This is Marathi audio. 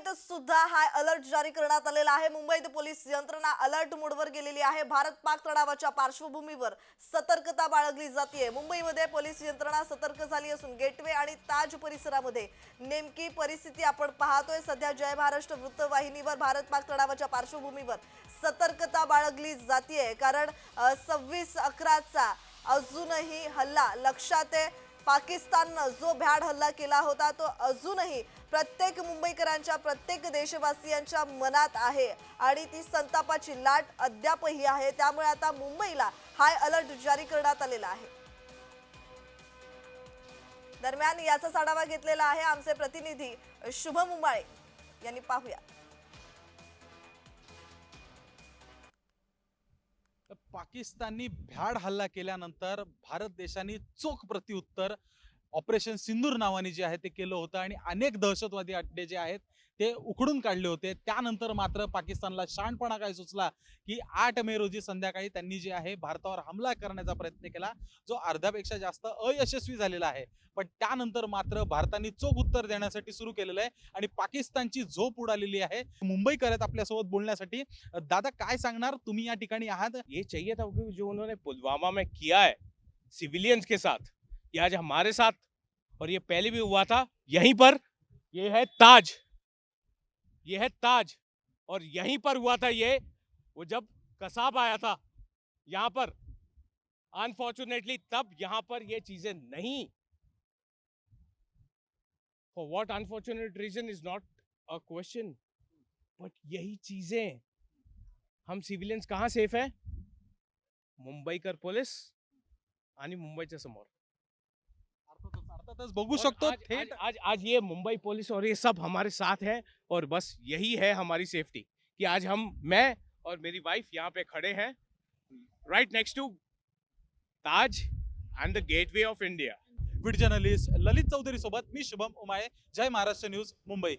मुंबईत सुद्धा हाय अलर्ट जारी करण्यात आलेला आहे. मुंबईत पोलीस यंत्रणा अलर्ट मोडवर गेलेली आहे. भारत पाक तणावाच्या पार्श्वभूमीवर सतर्कता बाळगली जाते मुंबईमध्ये पोलीस यंत्रणा सतर्क झाली असून गेटवे आणि ताज परिसरामध्ये नेमकी परिस्थिती आपण पाहतोय. सध्या जय महाराष्ट्र वृत्तवाहिनीवर भारत पाक तणावाच्या पार्श्वभूमीवर सतर्कता बाळगली जाते कारण सव्वीस अकराचा अजूनही हल्ला लक्षात आहे. पाकिस्ताननं जो भ्याड हल्ला केला होता तो अजूनही प्रत्येक मुंबईकरांच्या प्रत्येक देशवासियांच्या मनात आहे. आणि ती संतापाची लाट अद्यापही आहे. त्यामुळे आता मुंबईला हाय अलर्ट जारी करण्यात आलेला आहे. दरम्यान याचाच आढावा घेतलेला आहे आमचे प्रतिनिधी शुभम मुंबाळे यांनी पाहूया. पाकिस्तानी पाकिस्ताननी भ्याड हल्ला केल्यानंतर भारत देशाने चोख प्रत्युत्तर ऑपरेशन सिंदूर नावाने जे आहे ते केलं होतं आणि अनेक दहशतवादी अड्डे जे आहेत ते उखडून काढले होते. त्यानंतर मात्र पाकिस्तानला शहाणपणा काय सुचला की आठ मे रोजी संध्याकाळी त्यांनी जे आहे भारतावर हमला करण्याचा प्रयत्न केला जो अर्ध्यापेक्षा जास्त अयशस्वी झालेला आहे. पण त्यानंतर मात्र भारताने चोख उत्तर देण्यासाठी सुरू केलेलं आहे आणि पाकिस्तानची झोप उडालेली आहे. मुंबईकर आहेत आपल्यासोबत बोलण्यासाठी दादा काय सांगणार? तुम्ही या ठिकाणी आहात? ये चाहिए था जो उन्होंने पुलवामा में किया है सिविलियंस के साथ ये आज हमारे साथ, और ये पहले भी हुआ था, यहीं पर, ये है ताज। ये है ताज, और यहीं पर हुआ था ये, वो जब कसाब आया था, यहाँ पर। अनफॉर्चुनेटली तब यहाँ पर ये चीज़ें नहीं। For what unfortunate reason is not a question but यही चीज़ें। हम सिव्हिलियन्स कहाँ सेफ़ है? मुंबईकर पोलीस आणि मुंबईच्या समोर। अर्थातच बघू और शकतो आज, आज, थेट आज आज ये मुंबई पुलिस और ये सब हमारे साथ है और बस यही है हमारी सेफ्टी कि आज हम मैं और मेरी वाइफ यहाँ पे खड़े हैं right next to Taj and the gateway of India Beed journalist Lalit Chaudhary सोबत मी शुभम उमाए जय महाराष्ट्र न्यूज़ मुंबई.